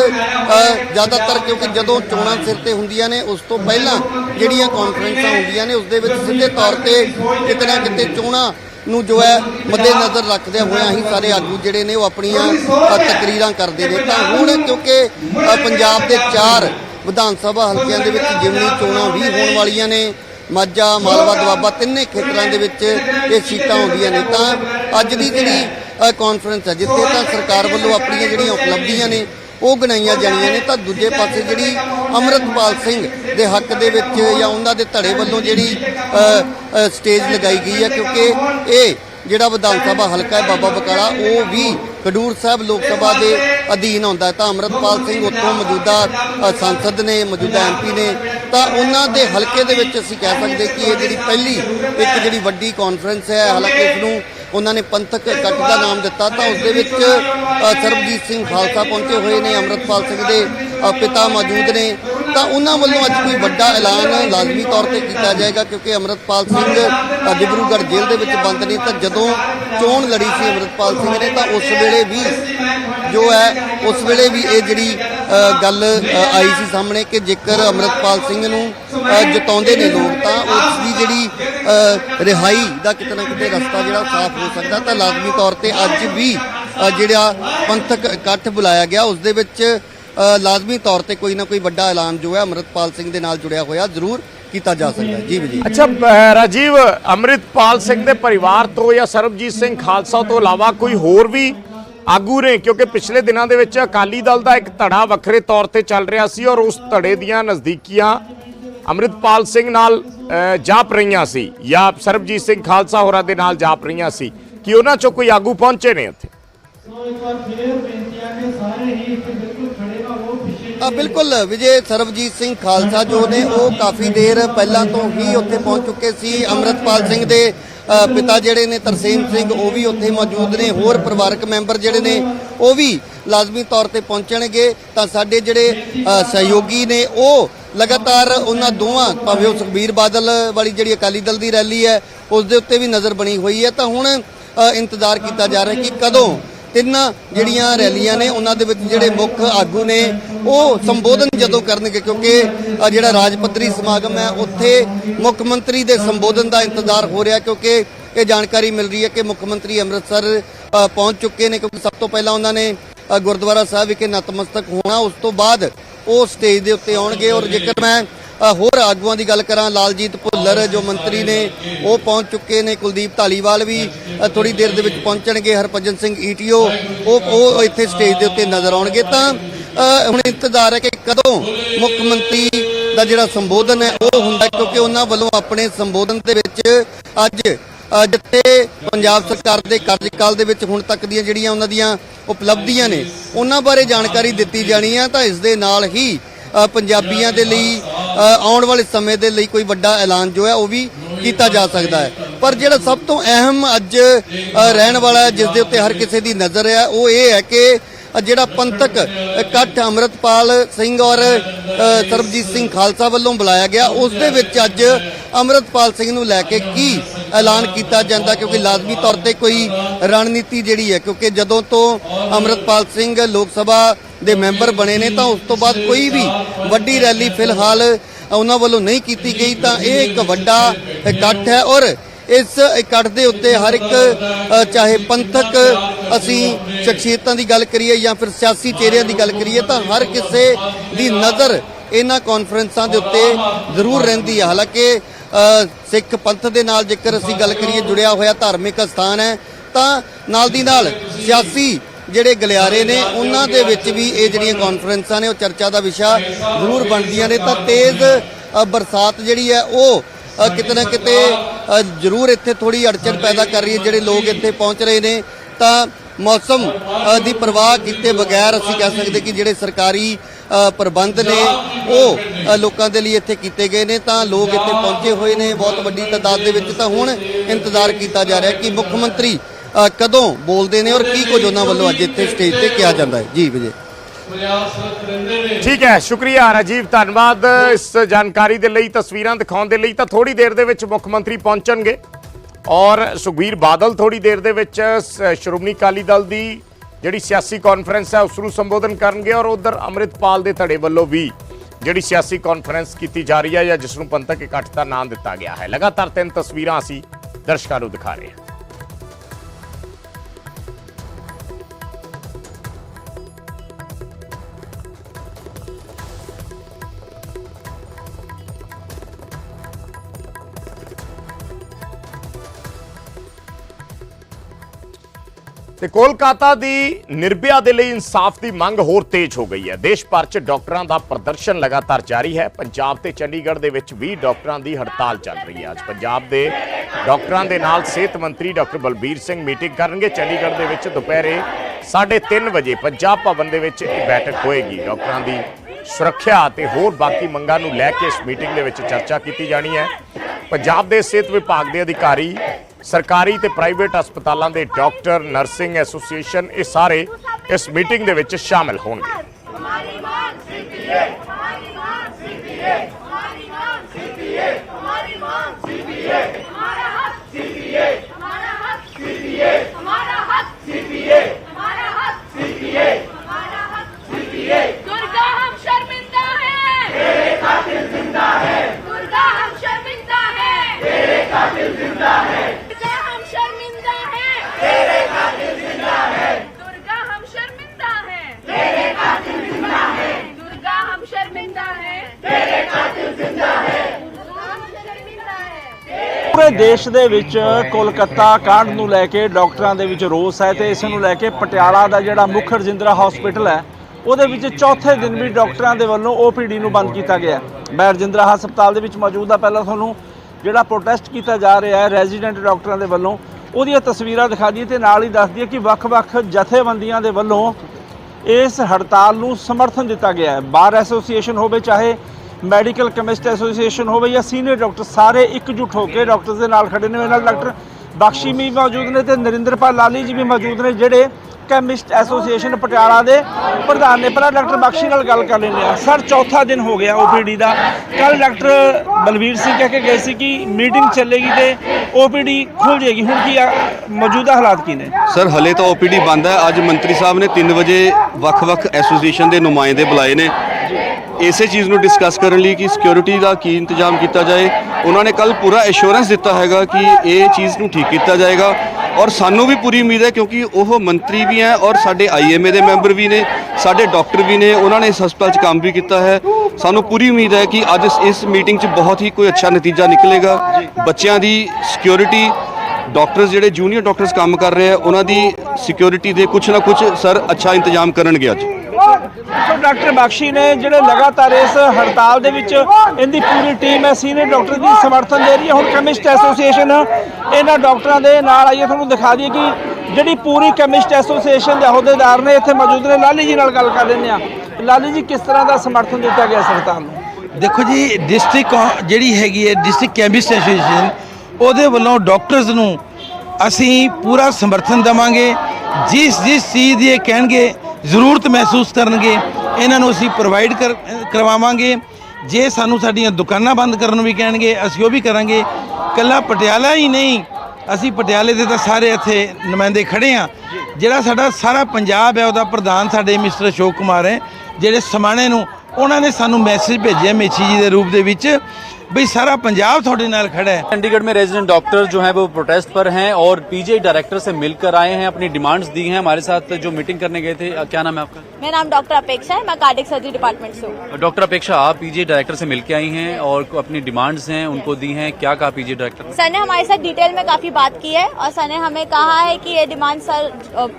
ਜ਼ਿਆਦਾਤਰ ਕਿਉਂਕਿ ਜਦੋਂ ਚੋਣਾਂ ਸਿਰ ਤੇ ਹੁੰਦੀਆਂ ਨੇ, ਉਸ ਤੋਂ ਪਹਿਲਾਂ ਜਿਹੜੀਆਂ ਕਾਨਫਰੰਸਾਂ ਹੁੰਦੀਆਂ ਨੇ ਉਸ ਦੇ ਵਿੱਚ ਸਿੱਧੇ ਤੌਰ ਤੇ ਕਿਤੇ ਨਾ ਕਿਤੇ ਚੋਣਾਂ ਨੂੰ ਜੋ ਹੈ ਮੱਦੇ ਨਜ਼ਰ ਰੱਖਦਿਆਂ ਹੋਇਆਂ ਹੀ ਸਾਰੇ ਆਗੂ ਜਿਹੜੇ ਨੇ ਉਹ ਆਪਣੀਆਂ ਤਕਰੀਰਾਂ ਕਰਦੇ ਨੇ। ਤਾਂ ਹੁਣ ਕਿਉਂਕਿ ਪੰਜਾਬ ਦੇ ਚਾਰ ਵਿਧਾਨ ਸਭਾ ਹਲਕਿਆਂ ਦੇ ਵਿੱਚ ਜਿਮਨੀ ਚੋਣਾਂ ਵੀ ਹੋਣ ਵਾਲੀਆਂ ਨੇ ਮਾਝਾ ਮਾਲਵਾ ਦੁਆਬਾ ਤਿੰਨੇ ਖੇਤਰਾਂ ਦੇ ਵਿੱਚ ਇਹ ਸੀਟਾਂ ਹੁੰਦੀਆਂ ਨੇ। ਤਾਂ ਅੱਜ ਦੀ ਜਿਹੜੀ ਅ, ਕਾਨਫਰੰਸ ਹੈ ਜਿੱਥੇ ਤਾਂ ਸਰਕਾਰ ਵੱਲੋਂ ਆਪਣੀਆਂ ਜਿਹੜੀਆਂ ਉਪਲਬਧੀਆਂ ਨੇ ਉਹ ਗਣਾਈਆਂ ਜਾਣੀਆਂ ਨੇ ਤਾਂ ਦੂਜੇ ਪਾਸੇ ਜਿਹੜੀ ਅਮਰਤਪਾਲ ਸਿੰਘ ਦੇ ਹੱਕ ਦੇ ਵਿੱਚ ਜਾਂ ਉਹਨਾਂ ਦੇ ਧੜੇ ਵੱਲੋਂ ਜਿਹੜੀ ਸਟੇਜ ਲਗਾਈ ਗਈ ਹੈ ਕਿਉਂਕਿ ਇਹ ਜਿਹੜਾ ਵਿਧਾਨ ਸਭਾ ਹਲਕਾ ਹੈ ਬਾਬਾ ਬਕਾਲਾ ਉਹ ਵੀ ਖਡੂਰ ਸਾਹਿਬ ਲੋਕ ਸਭਾ ਦੇ ਅਧੀਨ ਆਉਂਦਾ ਤਾਂ ਅਮਰਤਪਾਲ ਸਿੰਘ ਉੱਥੋਂ ਮੌਜੂਦਾ ਸੰਸਦ ਨੇ, ਮੌਜੂਦਾ ਐਮਪੀ ਨੇ। ਤਾਂ ਉਹਨਾਂ ਦੇ ਹਲਕੇ ਦੇ ਵਿੱਚ ਅਸੀਂ ਕਹਿ ਸਕਦੇ ਕਿ ਇਹ ਜਿਹੜੀ ਪਹਿਲੀ, ਇੱਕ ਜਿਹੜੀ ਵੱਡੀ ਕਾਨਫਰੰਸ ਹੈ, ਹਾਲਾਂਕਿ ਇਸ ਨੂੰ ਉਹਨਾਂ ਨੇ ਪੰਥਕ ਇਕੱਠ ਦਾ ਨਾਮ ਦਿੱਤਾ। ਤਾਂ ਉਸ ਦੇ ਵਿੱਚ ਸਰਬਜੀਤ ਸਿੰਘ ਖਾਲਸਾ ਪਹੁੰਚੇ ਹੋਏ ਨੇ। ਅਮਰਤਪਾਲ ਸਿੰਘ ਦੇ ਪਿਤਾ ਮੌਜੂਦ ਨੇ। ਤਾਂ ਉਹਨਾਂ ਵੱਲੋਂ ਅੱਜ ਕੋਈ ਵੱਡਾ ਐਲਾਨ ਲਾਜ਼ਮੀ ਤੌਰ ਤੇ ਕੀਤਾ ਜਾਏਗਾ ਕਿਉਂਕਿ ਅਮਰਤਪਾਲ ਸਿੰਘ ਡਿਬਰੂਗੜ੍ਹ ਜੇਲ੍ਹ ਦੇ ਵਿੱਚ ਬੰਦ ਨੇ ਤਾਂ ਜਦੋਂ ਚੋਣ ਲੜੀ ਸੀ ਅਮਰਤਪਾਲ ਸਿੰਘ ਨੇ ਤਾਂ ਉਸ ਵੇਲੇ ਵੀ ਜੋ ਹੈ ਉਸ ਵੇਲੇ ਵੀ ਇਹ ਜਿਹੜੀ ਗੱਲ ਆਈ ਸੀ ਸਾਹਮਣੇ ਕਿ ਜੇਕਰ ਅਮਰਤਪਾਲ ਸਿੰਘ ਨੂੰ ਅ, ਜਿਤਾਉਂਦੇ ਨੇ ਲੋਕ ਤਾਂ ਉਸ ਦੀ ਜਿਹੜੀ ਰਿਹਾਈ ਦਾ ਕਿਤੇ ਨਾ ਕਿਤੇ ਰਸਤਾ ਜਿਹੜਾ ਸਾਫ਼ ਹੋ ਸਕਦਾ ਤਾਂ ਲਾਜ਼ਮੀ ਤੌਰ ਤੇ ਅੱਜ ਵੀ ਜਿਹੜਾ ਪੰਥਕ ਇਕੱਠ ਬੁਲਾਇਆ ਗਿਆ ਉਸ ਦੇ ਵਿੱਚ ਲਾਜ਼ਮੀ ਤੌਰ ਤੇ ਕੋਈ ਨਾ ਕੋਈ ਵੱਡਾ ਐਲਾਨ ਜੋ ਹੈ ਅਮਰਤਪਾਲ ਸਿੰਘ ਦੇ ਨਾਲ ਜੁੜਿਆ ਹੋਇਆ ਜ਼ਰੂਰ ਕੀਤਾ ਜਾ ਸਕਦਾ ਹੈ। ਜੀ ਵਿਜੇ ਅੱਛਾ ਰਾਜੀਵ ਅੰਮ੍ਰਿਤਪਾਲ ਸਿੰਘ ਦੇ ਪਰਿਵਾਰ ਤੋਂ ਜਾਂ ਸਰਬਜੀਤ ਸਿੰਘ ਖਾਲਸਾ ਤੋਂ ਇਲਾਵਾ ਕੋਈ ਹੋਰ ਵੀ ਆਗੂ ਨੇ? ਕਿਉਂਕਿ ਪਿਛਲੇ ਦਿਨਾਂ ਦੇ ਵਿੱਚ ਅਕਾਲੀ ਦਲ ਦਾ ਇੱਕ ਧੜਾ ਵੱਖਰੇ ਤੌਰ ਤੇ ਚੱਲ ਰਿਹਾ ਸੀ ਔਰ ਉਸ ਧੜੇ ਦੀਆਂ ਨਜ਼ਦੀਕੀਆਂ ਅੰਮ੍ਰਿਤਪਾਲ ਸਿੰਘ ਨਾਲ ਜਾਪ ਰਹੀਆਂ ਸੀ ਜਾਂ ਸਰਬਜੀਤ ਸਿੰਘ ਖਾਲਸਾ ਹੋਰਾਂ ਦੇ ਨਾਲ ਜਾਪ ਰਹੀਆਂ ਸੀ। ਕਿ ਉਹਨਾਂ ਚੋਂ ਕੋਈ ਆਗੂ ਪਹੁੰਚੇ ਨੇ ਉੱਥੇ ਸੋ ਇੱਕ ਵਾਰ ਫੇਰ ਬੇਨਤੀ ਆ ਕਿ ਸਾਰੇ ਹੀ ਬਿਲਕੁਲ ਬਿਲਕੁਲ, ਵਿਜੇ ਸਰਬਜੀਤ ਸਿੰਘ ਖਾਲਸਾ ਜੋ ਨੇ, ਉਹ ਕਾਫੀ ਦੇਰ ਪਹਿਲਾਂ ਤੋਂ ਹੀ ਉੱਥੇ ਪਹੁੰਚ ਚੁੱਕੇ ਸੀ। ਅੰਮ੍ਰਿਤਪਾਲ ਸਿੰਘ ਦੇ ਪਿਤਾ ਜਿਹੜੇ ਨੇ, ਤਰਸੇਮ ਸਿੰਘ, ਉਹ ਵੀ ਉੱਥੇ ਮੌਜੂਦ ਨੇ। ਹੋਰ ਪਰਿਵਾਰਕ ਮੈਂਬਰ ਜਿਹੜੇ ਨੇ, ਉਹ ਵੀ ਲਾਜ਼ਮੀ ਤੌਰ ਤੇ ਪਹੁੰਚਣਗੇ। ਤਾਂ ਸਾਡੇ ਜਿਹੜੇ ਸਹਿਯੋਗੀ ਨੇ, ਉਹ ਲਗਾਤਾਰ ਉਹਨਾਂ ਦੋਵਾਂ, ਭਾਵੇਂ ਉਹ ਸੁਖਬੀਰ ਬਾਦਲ ਵਾਲੀ ਜਿਹੜੀ ਅਕਾਲੀ ਦਲ ਦੀ ਰੈਲੀ ਹੈ, ਉਸ ਦੇ ਉੱਤੇ ਵੀ ਨਜ਼ਰ ਬਣੀ ਹੋਈ ਹੈ। ਤਾਂ ਹੁਣ ਇੰਤਜ਼ਾਰ ਕੀਤਾ ਜਾ ਰਿਹਾ ਕਿ ਕਦੋਂ ਤਿੰਨ ਜਿਹੜੀਆਂ ਰੈਲੀਆਂ ਨੇ, ਉਹਨਾਂ ਦੇ ਵਿੱਚ ਜਿਹੜੇ ਮੁੱਖ ਆਗੂ ਨੇ, ਉਹ ਸੰਬੋਧਨ ਜਦੋਂ ਕਰਨਗੇ, ਕਿਉਂਕਿ ਜਿਹੜਾ ਰਾਜ ਪੱਧਰੀ ਸਮਾਗਮ ਹੈ, ਉੱਥੇ ਮੁੱਖ ਮੰਤਰੀ ਦੇ ਸੰਬੋਧਨ ਦਾ ਇੰਤਜ਼ਾਰ ਹੋ ਰਿਹਾ, ਕਿਉਂਕਿ ਇਹ ਜਾਣਕਾਰੀ ਮਿਲ ਰਹੀ ਹੈ ਕਿ ਮੁੱਖ ਮੰਤਰੀ ਅੰਮ੍ਰਿਤਸਰ ਪਹੁੰਚ ਚੁੱਕੇ ਨੇ, ਕਿਉਂਕਿ ਸਭ ਤੋਂ ਪਹਿਲਾਂ ਉਹਨਾਂ ਨੇ ਗੁਰਦੁਆਰਾ ਸਾਹਿਬ ਵਿਖੇ ਨਤਮਸਤਕ ਹੋਣਾ, ਉਸ ਤੋਂ ਬਾਅਦ ਉਹ ਸਟੇਜ ਦੇ ਉੱਤੇ ਆਉਣਗੇ, ਔਰ ਜੇਕਰ ਮੈਂ ਹੋਰ ਆਗੂਆਂ ਦੀ ਗੱਲ ਕਰਾਂ ਲਾਲਜੀਤ ਭੁੱਲਰ ਜੋ ਮੰਤਰੀ ਨੇ ਉਹ ਪਹੁੰਚ ਚੁੱਕੇ ਨੇ ਕੁਲਦੀਪ ਢਾਲੀਵਾਲ ਵੀ ਥੋੜੀ ਦੇਰ ਦੇ ਵਿੱਚ ਪਹੁੰਚਣਗੇ ਹਰਭਜਨ ਸਿੰਘ ਈਟੀਓ ਉਹ ਉਹ ਇੱਥੇ ਸਟੇਜ ਦੇ ਉੱਤੇ ਨਜ਼ਰ ਆਉਣਗੇ ਤਾਂ ਹੁਣ ਇੰਤਜ਼ਾਰ ਹੈ ਕਿ ਕਦੋਂ ਮੁੱਖ ਮੰਤਰੀ ਦਾ ਜਿਹੜਾ ਸੰਬੋਧਨ ਹੈ ਉਹ ਹੁੰਦਾ ਕਿਉਂਕਿ ਉਹਨਾਂ ਵੱਲੋਂ ਆਪਣੇ ਸੰਬੋਧਨ ਦੇ ਵਿੱਚ ਅੱਜ ਅ, ਜਿੱਥੇ ਪੰਜਾਬ ਸਰਕਾਰ ਦੇ ਕਾਰਜਕਾਲ ਦੇ ਵਿੱਚ ਹੁਣ ਤੱਕ ਦੀਆਂ ਜਿਹੜੀਆਂ ਉਹਨਾਂ ਦੀਆਂ ਉਪਲਬਧੀਆਂ ਨੇ ਉਹਨਾਂ ਬਾਰੇ ਜਾਣਕਾਰੀ ਦਿੱਤੀ ਜਾਣੀ ਆ ਤਾਂ ਇਸ ਦੇ ਨਾਲ ਹੀ ਪੰਜਾਬੀਆਂ ਦੇ ਲਈ ਆਉਣ ਵਾਲੇ ਸਮੇਂ ਦੇ ਲਈ ਕੋਈ ਵੱਡਾ ਐਲਾਨ ਜੋ ਹੈ ਉਹ ਵੀ ਕੀਤਾ ਜਾ ਸਕਦਾ ਹੈ। ਪਰ ਜਿਹੜਾ ਸਭ ਤੋਂ ਅਹਿਮ ਅੱਜ ਰਹਿਣ ਵਾਲਾ ਜਿਸ ਦੇ ਉੱਤੇ ਹਰ ਕਿਸੇ ਦੀ ਨਜ਼ਰ ਹੈ, ਉਹ ਇਹ ਹੈ ਕਿ ਜਿਹੜਾ ਪੰਥਕ ਇਕੱਠ ਅੰਮ੍ਰਿਤਪਾਲ ਸਿੰਘ ਔਰ ਸਰਬਜੀਤ ਸਿੰਘ ਖਾਲਸਾ ਵੱਲੋਂ ਬੁਲਾਇਆ ਗਿਆ, ਉਸ ਦੇ ਵਿੱਚ ਅੱਜ ਅੰਮ੍ਰਿਤਪਾਲ ਸਿੰਘ ਨੂੰ ਲੈ ਕੇ ਕੀ ਐਲਾਨ ਕੀਤਾ ਜਾਂਦਾ, ਕਿਉਂਕਿ ਲਾਜ਼ਮੀ ਤੌਰ ਤੇ ਕੋਈ ਰਣਨੀਤੀ ਜਿਹੜੀ ਹੈ, ਕਿਉਂਕਿ ਜਦੋਂ ਤੋਂ ਅੰਮ੍ਰਿਤਪਾਲ ਸਿੰਘ ਲੋਕ ਸਭਾ ਦੇ ਮੈਂਬਰ ਬਣੇ ਨੇ ਤਾਂ ਉਸ ਤੋਂ ਬਾਅਦ ਕੋਈ ਵੀ ਵੱਡੀ ਰੈਲੀ ਫਿਲਹਾਲ ਉਹਨਾਂ ਵੱਲੋਂ ਨਹੀਂ ਕੀਤੀ ਗਈ ਤਾਂ ਇਹ ਇੱਕ ਵੱਡਾ ਇਕੱਠ ਹੈ ਔਰ ਇਸ ਇਕੱਠ ਦੇ ਉੱਤੇ ਹਰ ਇੱਕ ਚਾਹੇ ਪੰਥਕ ਅਸੀਂ ਸ਼ਖਸੀਅਤਾਂ ਦੀ ਗੱਲ ਕਰੀਏ ਜਾਂ ਫਿਰ ਸਿਆਸੀ ਚਿਹਰਿਆਂ ਦੀ ਗੱਲ ਕਰੀਏ ਤਾਂ ਹਰ ਕਿਸੇ ਦੀ ਨਜ਼ਰ ਇਹਨਾਂ ਕਾਨਫਰੰਸਾਂ ਦੇ ਉੱਤੇ ਜ਼ਰੂਰ ਰਹਿੰਦੀ ਹੈ। ਹਾਲਾਂਕਿ ਸਿੱਖ ਪੰਥ ਦੇ ਨਾਲ ਜੇਕਰ ਅਸੀਂ ਗੱਲ ਕਰੀਏ, ਜੁੜਿਆ ਹੋਇਆ ਧਾਰਮਿਕ ਸਥਾਨ ਹੈ ਤਾਂ ਨਾਲ ਦੀ ਨਾਲ ਸਿਆਸੀ ਜਿਹੜੇ ਗਲਿਆਰੇ ਨੇ, ਉਹਨਾਂ ਦੇ ਵਿੱਚ ਵੀ ਇਹ ਜਿਹੜੀਆਂ ਕਾਨਫਰੰਸਾਂ ਨੇ, ਉਹ ਚਰਚਾ ਦਾ ਵਿਸ਼ਾ ਜ਼ਰੂਰ ਬਣਦੀਆਂ ਨੇ। ਤਾਂ ਤੇਜ਼ ਬਰਸਾਤ ਜਿਹੜੀ ਹੈ, ਉਹ ਕਿਤੇ ਨਾ ਕਿਤੇ ਜ਼ਰੂਰ ਇੱਥੇ ਥੋੜੀ ਅੜਚਨ ਪੈਦਾ ਕਰ ਰਹੀ ਹੈ। ਜਿਹੜੇ ਲੋਕ ਇੱਥੇ ਪਹੁੰਚ ਰਹੇ ਨੇ, ਤਾਂ ਮੌਸਮ ਦੀ ਪਰਵਾਹ ਕੀਤੇ ਬਗੈਰ ਅਸੀਂ ਕਹਿ ਸਕਦੇ ਕਿ ਜਿਹੜੇ ਸਰਕਾਰੀ ਪ੍ਰਬੰਧ ਨੇ, ਉਹ ਲੋਕਾਂ ਦੇ ਲਈ ਇੱਥੇ ਕੀਤੇ ਗਏ ਨੇ। ਤਾਂ ਲੋਕ ਇੱਥੇ ਪਹੁੰਚੇ ਹੋਏ ਨੇ, ਬਹੁਤ ਵੱਡੀ ਤਾਦਾਦ ਦੇ ਵਿੱਚ। ਤਾਂ ਹੁਣ ਇੰਤਜ਼ਾਰ ਕੀਤਾ ਜਾ ਰਿਹਾ ਕਿ ਮੁੱਖ ਮੰਤਰੀ ਅ, ਕਦੋਂ ਬੋਲਦੇ ਨੇ ਔਰ ਕੀ ਕੁਝ ਉਹਨਾਂ ਵੱਲੋਂ ਅੱਜ ਇੱਥੇ ਸਟੇਜ ਤੇ ਕਿਹਾ ਜਾਂਦਾ ਹੈ? ਜੀ ਵਿਜੇ। ਠੀਕ ਹੈ ਸ਼ੁਕਰੀਆ ਰਾਜੀਵ ਧੰਨਵਾਦ। ਇਸ ਜਾਣਕਾਰੀ ਦੇ ਲਈ ਤਸਵੀਰਾਂ ਦਿਖਾਉਣ ਦੇ ਲਈ ਤਾਂ ਥੋੜੀ ਦੇਰ ਦੇ ਵਿੱਚ ਮੁੱਖ ਮੰਤਰੀ ਪਹੁੰਚਣਗੇ। ਔਰ ਸੁਖਬੀਰ ਬਾਦਲ ਥੋੜੀ ਦੇਰ ਦੇ ਵਿੱਚ ਸ- ਸ਼੍ਰੋਮਣੀ ਅਕਾਲੀ ਦਲ ਦੀ ਜਿਹੜੀ ਸਿਆਸੀ ਕਾਨਫਰੰਸ ਹੈ ਉਸ ਨੂੰ ਸੰਬੋਧਨ ਕਰਨਗੇ ਔਰ ਉਧਰ ਅੰਮ੍ਰਿਤਪਾਲ ਦੇ ਧੜੇ ਵੱਲੋਂ ਵੀ ਜਿਹੜੀ ਸਿਆਸੀ ਕਾਨਫਰੰਸ ਕੀਤੀ ਜਾ ਰਹੀ ਹੈ ਜਾਂ ਜਿਸ ਨੂੰ ਪੰਥਕ ਇਕੱਠ ਦਾ ਨਾਮ ਦਿੱਤਾ ਗਿਆ ਹੈ। ਲਗਾਤਾਰ ਤਿੰਨ ਤਸਵੀਰਾਂ ਅਸੀਂ ਦਰਸ਼ਕਾਂ ਨੂੰ ਦਿਖਾ ਰਹੇ ਹਾਂ। ਤੇ ਕੋਲਕਾਤਾ ਦੀ ਨਿਰਭਿਆ ਦੇ ਲਈ ਇਨਸਾਫ ਦੀ ਮੰਗ ਹੋਰ ਤੇਜ਼ ਹੋ ਗਈ ਹੈ। ਦੇਸ਼ ਭਰ 'ਚ ਡਾਕਟਰਾਂ ਦਾ ਪ੍ਰਦਰਸ਼ਨ ਲਗਾਤਾਰ ਜਾਰੀ ਹੈ। ਪੰਜਾਬ ਤੇ ਚੰਡੀਗੜ੍ਹ ਦੇ ਵਿੱਚ ਵੀ ਡਾਕਟਰਾਂ ਦੀ ਹੜਤਾਲ ਚੱਲ ਰਹੀ ਹੈ। ਅੱਜ ਪੰਜਾਬ ਦੇ ਡਾਕਟਰਾਂ ਦੇ ਨਾਲ ਸਿਹਤ ਮੰਤਰੀ ਡਾਕਟਰ ਬਲਬੀਰ ਸਿੰਘ ਮੀਟਿੰਗ ਕਰਨਗੇ। ਚੰਡੀਗੜ੍ਹ ਦੇ ਵਿੱਚ ਦੁਪਹਿਰੇ 3:30 ਵਜੇ ਪੰਜਾਬ ਭਵਨ ਦੇ ਵਿੱਚ ਇਹ ਬੈਠਕ ਹੋਏਗੀ। ਡਾਕਟਰਾਂ ਦੀ ਸੁਰੱਖਿਆ ਤੇ ਹੋਰ ਬਾਕੀ ਮੰਗਾਂ ਨੂੰ ਲੈ ਕੇ ਇਸ ਮੀਟਿੰਗ ਦੇ ਵਿੱਚ ਚਰਚਾ ਕੀਤੀ ਜਾਣੀ ਹੈ। ਪੰਜਾਬ ਦੇ ਸਿਹਤ ਵਿਭਾਗ ਦੇ ਅਧਿਕਾਰੀ ਸਰਕਾਰੀ ਤੇ ਪ੍ਰਾਈਵੇਟ ਹਸਪਤਾਲਾਂ ਦੇ ਡਾਕਟਰ, ਨਰਸਿੰਗ ਐਸੋਸੀਏਸ਼ਨ ਇਹ ਸਾਰੇ ਇਸ ਮੀਟਿੰਗ ਦੇ ਵਿੱਚ ਸ਼ਾਮਲ ਹੋਣਗੇ। ਪੂਰੇ ਦੇਸ਼ ਦੇ ਵਿੱਚ ਕੋਲਕਾਤਾ, ਕਾਂਡ ਨੂੰ ਲੈ ਕੇ ਡਾਕਟਰਾਂ ਦੇ ਵਿੱਚ ਰੋਸ ਹੈ ਤੇ ਇਸ ਨੂੰ ਲੈ ਕੇ ਪਟਿਆਲਾ ਦਾ ਜਿਹੜਾ ਮੁੱਖ ਰਜਿੰਦਰਾ ਹਸਪੀਟਲ ਹੈ, ਉਹਦੇ ਵਿੱਚ ਚੌਥੇ ਦਿਨ ਵੀ ਡਾਕਟਰਾਂ ਦੇ ਵੱਲੋਂ ਓਪੀਡੀ ਨੂੰ ਬੰਦ ਕੀਤਾ ਗਿਆ ਮੈਂ ਰਜਿੰਦਰਾ ਹਸਪਤਾਲ ਦੇ ਵਿੱਚ ਮੌਜੂਦ ਆ ਪਹਿਲਾਂ ਤੁਹਾਨੂੰ ਜਿਹੜਾ ਪ੍ਰੋਟੈਸਟ ਕੀਤਾ ਜਾ ਰਿਹਾ ਹੈ ਰੈਜ਼ੀਡੈਂਟ ਡਾਕਟਰਾਂ ਦੇ ਵੱਲੋਂ, ਉਹਦੀਆਂ ਤਸਵੀਰਾਂ ਦਿਖਾ ਦਈਏ ਤੇ ਨਾਲ ਹੀ ਦੱਸ ਦਈਏ ਕਿ ਵੱਖ-ਵੱਖ ਜਥੇਬੰਦੀਆਂ ਦੇ ਵੱਲੋਂ ਇਸ ਹੜਤਾਲ ਨੂੰ ਸਮਰਥਨ ਦਿੱਤਾ ਗਿਆ ਹੈ। ਬਾਰ ਐਸੋਸੀਏਸ਼ਨ ਹੋਵੇ, ਚਾਹੇ ਮੈਡੀਕਲ ਕੈਮਿਸਟ ਐਸੋਸੀਏਸ਼ਨ ਹੋਵੇ ਜਾਂ ਸੀਨੀਅਰ ਡਾਕਟਰ ਸਾਰੇ ਇਕਜੁੱਟ ਹੋ ਕੇ ਡਾਕਟਰਸ ਦੇ ਨਾਲ ਖੜੇ ਨੇ। ਮੇਰੇ ਨਾਲ ਡਾਕਟਰ ਬਖਸ਼ੀ ਵੀ ਮੌਜੂਦ ਨੇ ਤੇ ਨਰਿੰਦਰਪਾਲ ਲਾਲੀ ਜੀ ਵੀ ਮੌਜੂਦ ਨੇ ਜਿਹੜੇ ਕੈਮਿਸਟ ਐਸੋਸੀਏਸ਼ਨ ਪਟਿਆਲਾ ਦੇ ਪ੍ਰਧਾਨ ਨੇ। ਪਹਿਲਾਂ ਡਾਕਟਰ ਬਖਸ਼ੀ ਨਾਲ ਗੱਲ ਕਰ ਲੈਂਦੇ ਆ ਸਰ ਚੌਥਾ ਦਿਨ ਹੋ ਗਿਆ ਓਪੀਡੀ ਦਾ। ਕੱਲ ਡਾਕਟਰ ਬਲਵੀਰ ਸਿੰਘ ਕਹਿ ਕੇ ਗਏ ਸੀ ਕਿ ਮੀਟਿੰਗ ਚੱਲੇਗੀ ਤੇ ਓਪੀਡੀ ਖੁੱਲ ਜਾਏਗੀ। ਹੁਣ ਕੀ ਆ, ਮੌਜੂਦਾ ਹਾਲਾਤ ਕੀ ਨੇ? ਸਰ ਹਲੇ ਤਾਂ ਓਪੀਡੀ ਬੰਦ ਹੈ। ਅੱਜ ਮੰਤਰੀ ਸਾਹਿਬ ਨੇ 3 ਵਜੇ ਵੱਖ-ਵੱਖ ਐਸੋਸੀਏਸ਼ਨ ਦੇ ਨੁਮਾਇੰਦੇ ਬੁਲਾਏ ਨੇ। ਇਸੇ ਚੀਜ਼ ਨੂੰ ਡਿਸਕਸ ਕਰਨ ਲਈ ਕਿ ਸਿਕਿਉਰਿਟੀ ਦਾ ਕੀ ਇੰਤਜ਼ਾਮ ਕੀਤਾ ਜਾਏ। ਉਹਨਾਂ ਨੇ ਕੱਲ ਪੂਰਾ ਐਸ਼ੋਰੈਂਸ ਦਿੱਤਾ ਹੈਗਾ ਕਿ ਇਹ ਚੀਜ਼ ਨੂੰ ਠੀਕ ਕੀਤਾ ਜਾਏਗਾ। ਔਰ ਸਾਨੂੰ ਵੀ ਪੂਰੀ ਉਮੀਦ ਹੈ ਕਿਉਂਕਿ ਉਹ ਮੰਤਰੀ ਵੀ ਹੈ ਔਰ ਸਾਡੇ ਆਈਐਮਏ ਦੇ ਮੈਂਬਰ ਵੀ ਨੇ, ਸਾਡੇ ਡਾਕਟਰ ਵੀ ਨੇ, ਉਹਨਾਂ ਨੇ ਇਸ ਹਸਪਤਾਲ 'ਚ ਕੰਮ ਵੀ ਕੀਤਾ ਹੈ। ਸਾਨੂੰ ਪੂਰੀ ਉਮੀਦ ਹੈ ਕਿ ਅੱਜ ਇਸ- ਮੀਟਿੰਗ 'ਚ ਬਹੁਤ ਹੀ ਕੋਈ ਅੱਛਾ ਨਤੀਜਾ ਨਿਕਲੇਗਾ। ਬੱਚਿਆਂ ਦੀ ਸਿਕਿਉਰਿਟੀ ਡਾਕਟਰਸ ਜਿਹੜੇ ਜੂਨੀਅਰ ਡਾਕਟਰਸ ਕੰਮ ਕਰ ਰਹੇ ਆ ਉਹਨਾਂ ਦੀ ਸਿਕਿਉਰਿਟੀ ਦੇ ਕੁਝ ਨਾ ਕੁਝ ਸਰ ਅੱਛਾ ਇੰਤਜ਼ਾਮ ਕਰਨਗੇ ਅੱਜ। ਸੋ ਡਾਕਟਰ ਬਖਸ਼ੀ ਨੇ ਜਿਹੜੇ ਲਗਾਤਾਰ ਇਸ ਹੜਤਾਲ ਦੇ ਵਿੱਚ ਇਹਦੀ ਪੂਰੀ ਟੀਮ ਹੈ, ਸੀਨੀਅਰ ਡਾਕਟਰ ਦੀ ਸਮਰਥਨ ਦੇ ਰਹੀ ਹੈ। ਹੁਣ ਕੈਮਿਸਟ ਐਸੋਸੀਏਸ਼ਨ, ਇਹਨਾਂ ਡਾਕਟਰਾਂ ਦੇ ਨਾਲ ਆਈਏ, ਤੁਹਾਨੂੰ ਦਿਖਾ ਦਈਏ ਕਿ ਜਿਹੜੀ ਪੂਰੀ ਕੈਮਿਸਟ ਐਸੋਸੀਏਸ਼ਨ ਦੇ ਅਹੁਦੇਦਾਰ ਨੇ ਇੱਥੇ ਮੌਜੂਦ ਨੇ। ਲਾਲੀ ਜੀ ਨਾਲ ਗੱਲ ਕਰ ਲੈਂਦੇ ਆ ਲਾਲੀ ਜੀ, ਕਿਸ ਤਰ੍ਹਾਂ ਦਾ ਸਮਰਥਨ ਦਿੱਤਾ ਗਿਆ ਇਸ ਹੜਤਾਲ ਨੂੰ? ਦੇਖੋ ਜੀ, ਡਿਸਟ੍ਰਿਕਟ ਜਿਹੜੀ ਹੈਗੀ ਹੈ, ਡਿਸਟ੍ਰਿਕਟ ਕੈਮਿਸਟ ਐਸੋਸੀਏਸ਼ਨ, ਉਹਦੇ ਵੱਲੋਂ ਡਾਕਟਰਸ ਨੂੰ ਅਸੀਂ ਪੂਰਾ ਸਮਰਥਨ ਦੇਵਾਂਗੇ। ਜਿਸ ਜਿਸ ਚੀਜ਼ ਦੀ ਇਹ ਕਹਿਣਗੇ ਜ਼ਰੂਰਤ ਮਹਿਸੂਸ ਕਰਨਗੇ, ਇਹਨਾਂ ਨੂੰ ਅਸੀਂ ਪ੍ਰੋਵਾਈਡ ਕਰ, ਕਰਵਾਵਾਂਗੇ। ਜੇ ਸਾਨੂੰ ਸਾਡੀਆਂ ਦੁਕਾਨਾਂ ਬੰਦ ਕਰਨ ਨੂੰ ਵੀ ਕਹਿਣਗੇ, ਅਸੀਂ ਉਹ ਵੀ ਕਰਾਂਗੇ। ਕੱਲਾ ਪਟਿਆਲਾ ਹੀ ਨਹੀਂ, ਅਸੀਂ ਪਟਿਆਲੇ ਦੇ ਤਾਂ ਸਾਰੇ ਇੱਥੇ ਨੁਮਾਇੰਦੇ ਖੜੇ ਆ ਜਿਹੜਾ ਸਾਡਾ ਸਾਰਾ ਪੰਜਾਬ ਹੈ, ਉਹਦਾ ਪ੍ਰਧਾਨ ਸਾਡੇ ਮਿਸਟਰ ਅਸ਼ੋਕ ਕੁਮਾਰ ਹੈ, ਜਿਹੜੇ ਸਮਾਣੇ ਨੂੰ, ਉਹਨਾਂ ਨੇ ਸਾਨੂੰ ਮੈਸੇਜ ਭੇਜਿਆ ਮੇਛੀ ਜੀ ਦੇ ਰੂਪ ਦੇ ਵਿੱਚ। भाई सारा पंजाब थोड़े नाल खड़ा है। चंडीगढ़ में रेजिडेंट डॉक्टर जो है वो प्रोटेस्ट पर हैं और पीजे डायरेक्टर से मिलकर आए हैं अपनी डिमांड्स दी हैं। हमारे साथ जो मीटिंग करने गए थे क्या नाम है आपका? मेरा नाम डॉक्टर अपेक्षा है मैं कार्डिक सर्जरी डिपार्टमेंट से हूँ। डॉक्टर अपेक्षा आप पीजे डायरेक्टर से मिलकर आई है और अपनी डिमांड्स हैं उनको दी है। क्या कहा पीजे डायरेक्टर सर ने हमारे साथ डिटेल में काफ़ी बात की है और सर ने हमें कहा है की ये डिमांड सर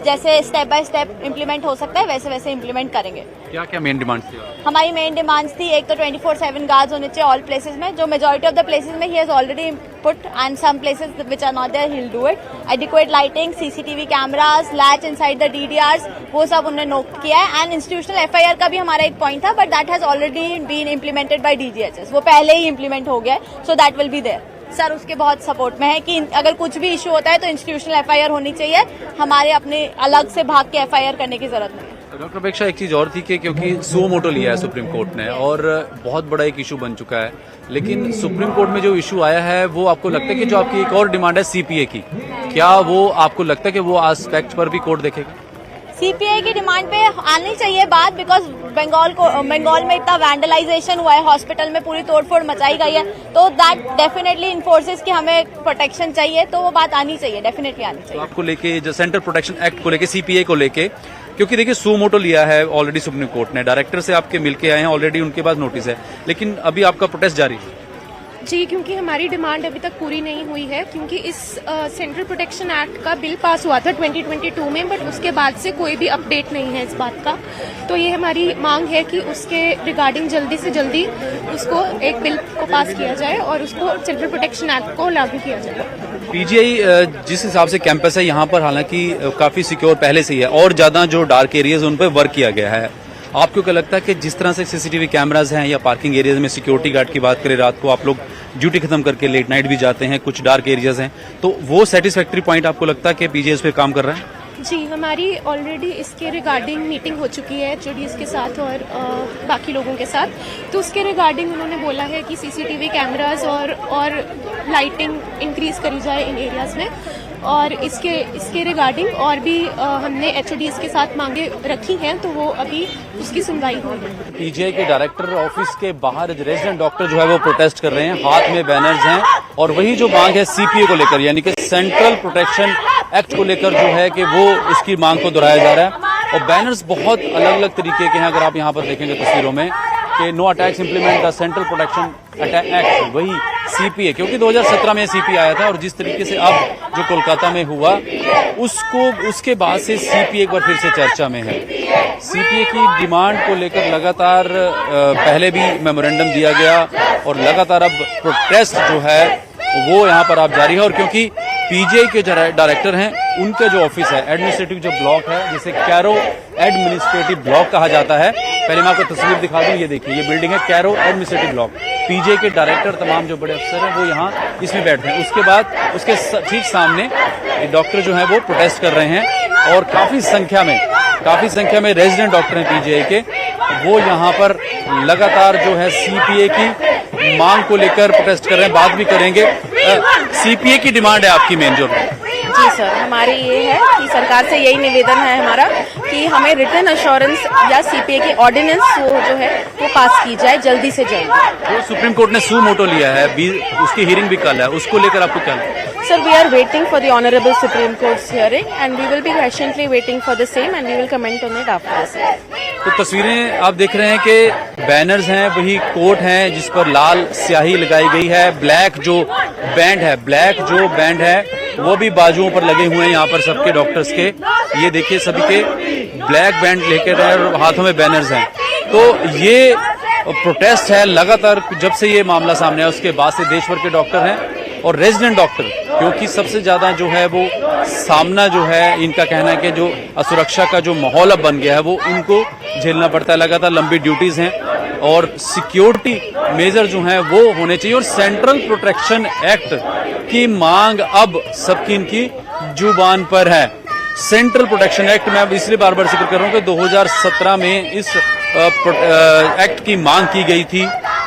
जैसे स्टेप बाय स्टेप इम्प्लीमेंट हो सकता है वैसे वैसे इम्प्लीमेंट करेंगे। क्या क्या मेन डिमांड थी? हमारी मेन डिमांड थी एक तो ट्वेंटी फोर सेवन गार्ड होने चाहिए ऑल प्लेसेज में जो मेजोरिटी ऑफ़ द प्लेसेस में he has already put and some places which are not there he do it adequate lighting CCTV cameras latch inside the DDRs वो सब उन्होंने note किया है. एंड इंस्टीट्यूशनल एफआईआर का भी हमारा एक पॉइंट था but that has already been implemented by DGHS वो पहले ही इम्प्लीमेंट हो गया है so that will be there sir उसके बहुत सपोर्ट में है कि अगर कुछ भी इशू होता है तो इंस्टीट्यूशनल एफआईआर होनी चाहिए. हमारे अपने अलग से भाग के एफआईआर करने की ज़रूरत नहीं डॉक्टर अपेक्षा एक चीज़ और थी कि क्योंकि सो मोटो लिया है सुप्रीम कोर्ट ने और बहुत बड़ा एक इशू बन चुका है। लेकिन सुप्रीम कोर्ट में जो इशू आया है वो आपको लगता है कि जो आपकी एक और डिमांड है सीपीए की क्या वो आपको लगता है कि वो एस्पेक्ट पर भी कोर्ट देखेगा? सीपीआई की डिमांड पे आनी चाहिए बात बिकॉज़ बंगाल को बंगाल में इतना वैंडलाइजेशन हुआ है हॉस्पिटल में पूरी तोड़फोड़ मचाई गई है तो दैट डेफिनेटली इन्फोर्सेस कि हमें प्रोटेक्शन चाहिए तो वो बात आनी चाहिए डेफिनेटली आनी चाहिए। तो आपको लेके जो सेंट्रल प्रोटेक्शन एक्ट को लेके सीपीए को लेके क्योंकि देखिए सू मोटो लिया है ऑलरेडी सुप्रीम कोर्ट ने डायरेक्टर से आपके मिलके आए हैं ऑलरेडी उनके पास नोटिस है लेकिन अभी आपका प्रोटेस्ट जारी है जी, क्योंकि हमारी डिमांड अभी तक पूरी नहीं हुई है, क्योंकि इस सेंट्रल प्रोटेक्शन एक्ट का बिल पास हुआ था 2022 में, बट उसके बाद से कोई भी अपडेट नहीं है इस बात का। तो ये हमारी मांग है कि उसके रिगार्डिंग जल्दी से जल्दी उसको एक बिल को पास किया जाए और उसको सेंट्रल प्रोटेक्शन एक्ट को लागू किया जाए। पीजीआई जिस हिसाब से कैंपस है, यहाँ पर हालाँकि काफ़ी सिक्योर पहले से ही है और ज़्यादा जो डार्क एरियाज़ उन पर वर्क किया गया है। आपको क्या लगता है कि जिस तरह से सीसीटीवी कैमराज हैं या पार्किंग एरियाज़ में सिक्योरिटी गार्ड की बात करें रात को आप लोग ड्यूटी खत्म करके लेट नाइट भी जाते हैं कुछ डार्क एरियाज़ हैं तो वो सेटिस्फैक्ट्री पॉइंट आपको लगता है कि इस पे काम कर रहा है? जी हमारी ऑलरेडी इसके रिगार्डिंग मीटिंग हो चुकी है एच के साथ और अ, बाकी लोगों के साथ। तो उसके रिगार्डिंग उन्होंने बोला है कि सीसीटीवी कैमरास और और लाइटिंग इंक्रीज करी जाए इन एरियाज़ में। और इसके इसके रिगार्डिंग और भी अ, हमने एच के साथ मांगे रखी हैं तो वो अभी उसकी सुनवाई होगी पीजीआई के डायरेक्टर ऑफ़िस के बाहर रेजिडेंट डॉक्टर जो है वो प्रोटेस्ट कर रहे हैं हाथ में बैनर्स हैं और वही जो मांग है सीपीए को लेकर यानी कि सेंट्रल प्रोटेक्शन एक्ट को लेकर जो है कि वो इसकी मांग को दोहराया जा रहा है। और बैनर्स बहुत अलग अलग तरीके के हैं अगर आप यहाँ पर देखेंगे तस्वीरों में। कि no attacks implement the central protection act वही सीपीए क्योंकि 2017 में सीपीए आया था और जिस तरीके से अब जो कोलकाता में हुआ, उसको, उसके बाद से सीपीए एक बार फिर से चर्चा में है। सीपीए की डिमांड को लेकर लगातार पहले भी मेमोरेंडम दिया गया और लगातार अब प्रोटेस्ट जो है, वो यहाँ पर आप जारी है और क्योंकि पीजीआई के जो डायरेक्टर हैं, उनका जो ऑफ़िस है एडमिनिस्ट्रेटिव जो ब्लॉक है, जिसे कैरो एडमिनिस्ट्रेटिव ब्लॉक कहा जाता है। पहले मैं आपको तस्वीर दिखा दूँ, ये देखिए, ये बिल्डिंग है कैरो एडमिनिस्ट्रेटिव ब्लॉक पीजे के डायरेक्टर तमाम जो बड़े अफसर हैं, वो यहाँ इसमें बैठते हैं। उसके बाद, उसके ठीक सामने डॉक्टर जो है, वो प्रोटेस्ट कर रहे हैं। और काफ़ी संख्या में, काफ़ी संख्या में रेजिडेंट डॉक्टर हैं पीजीआई के। वो यहाँ पर लगातार जो है सीपीए की मांग को लेकर प्रोटेस्ट कर रहे हैं बात भी करेंगे सीपीए की डिमांड है आपकी मेन जो जी सर हमारी ये है कि सरकार से यही निवेदन है हमारा कि हमें रिटर्न अश्योरेंस या सीपीए की ऑर्डिनेंस वो जो है वो पास की जाए जल्दी से जल्द जो सुप्रीम कोर्ट ने सू मोटो लिया है उसकी हियरिंग भी कल है उसको लेकर आपको क्या sir we are waiting for Supreme Court's hearing and we will be patiently waiting for the same and we will comment on it after the same. तो तस्वीरें आप देख रहे हैं कि बैनर्स हैं वही कोट हैं जिस पर लाल स्याही लगाई गई है ब्लैक जो बैंड है ब्लैक जो बैंड है वो भी बाजुओं पर लगे हुए हैं यहाँ पर सबके डॉक्टर्स के। ये देखिए सभी के ब्लैक बैंड लेकर हैं और हाथों में बैनर्स हैं। तो ये प्रोटेस्ट है लगातार जब से ये मामला सामने आया, उसके बाद से देश भर के डॉक्टर हैं और रेजिडेंट डॉक्टर क्योंकि सबसे ज़्यादा जो है वो सामना जो है, इनका कहना है कि जो असुरक्षा का जो माहौल अब बन गया है, वो इनको झेलना पड़ता है। लगातार लंबी ड्यूटीज़ हैं। और सिक्योरिटी मेजर जो हैं वो होने चाहिए और सेंट्रल प्रोटेक्शन एक्ट की मांग अब सबकी इनकी ज़ुबान पर है। सेंट्रल प्रोटेक्शन एक्ट मैं अब इसलिए बार बार ज़िक्र कर रहा हूँ कि 2017 में इस एक्ट की मांग की गई थी।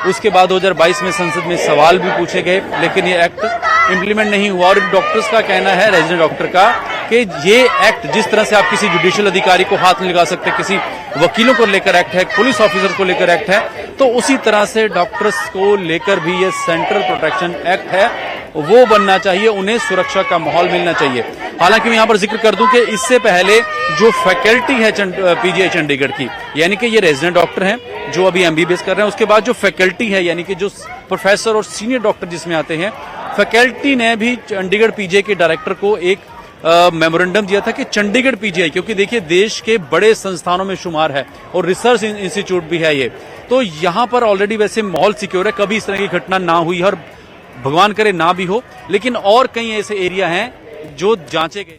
उसके बाद 2022 में संसद में सवाल भी पूछे गए, लेकिन ये एक्ट इम्प्लीमेंट नहीं हुआ और डॉक्टर्स का कहना है, रेजिडेंट डॉक्टर का कि ये एक्ट जिस तरह से आप किसी जुडिशियल अधिकारी को हाथ नहीं लगा सकते, किसी वकीलों को लेकर एक्ट है, पुलिस ऑफिसर को लेकर एक्ट है तो उसी तरह से डॉक्टर्स को लेकर भी ये सेंट्रल प्रोटेक्शन एक्ट है। वो बनना चाहिए, उन्हें सुरक्षा का माहौल मिलना चाहिए। हालाँकि मैं यहाँ पर ज़िक्र कर दूँ कि इससे पहले जो फैकल्टी है पीजीआई चंडीगढ़ की, यानी कि ये रेजिडेंट डॉक्टर हैं, जो अभी एमबीबीएस कर रहे हैं, उसके बाद जो फैकल्टी है, यानी कि जो प्रोफेसर और सीनियर डॉक्टर जिसमें आते हैं फैकल्टी ने भी चंडीगढ़ पीजीआई के डायरेक्टर को एक मेमोरेंडम दिया था कि चंडीगढ़ पीजीआई क्योंकि देखिए देश के बड़े संस्थानों में शुमार है और रिसर्च इंस्टीट्यूट भी है ये। तो यहाँ पर ऑलरेडी वैसे माहौल सिक्योर है, कभी इस तरह की घटना ना हुई। और भगवान करे ना भी हो, लेकिन और कई ऐसे एरिया हैं जो जांचे गए।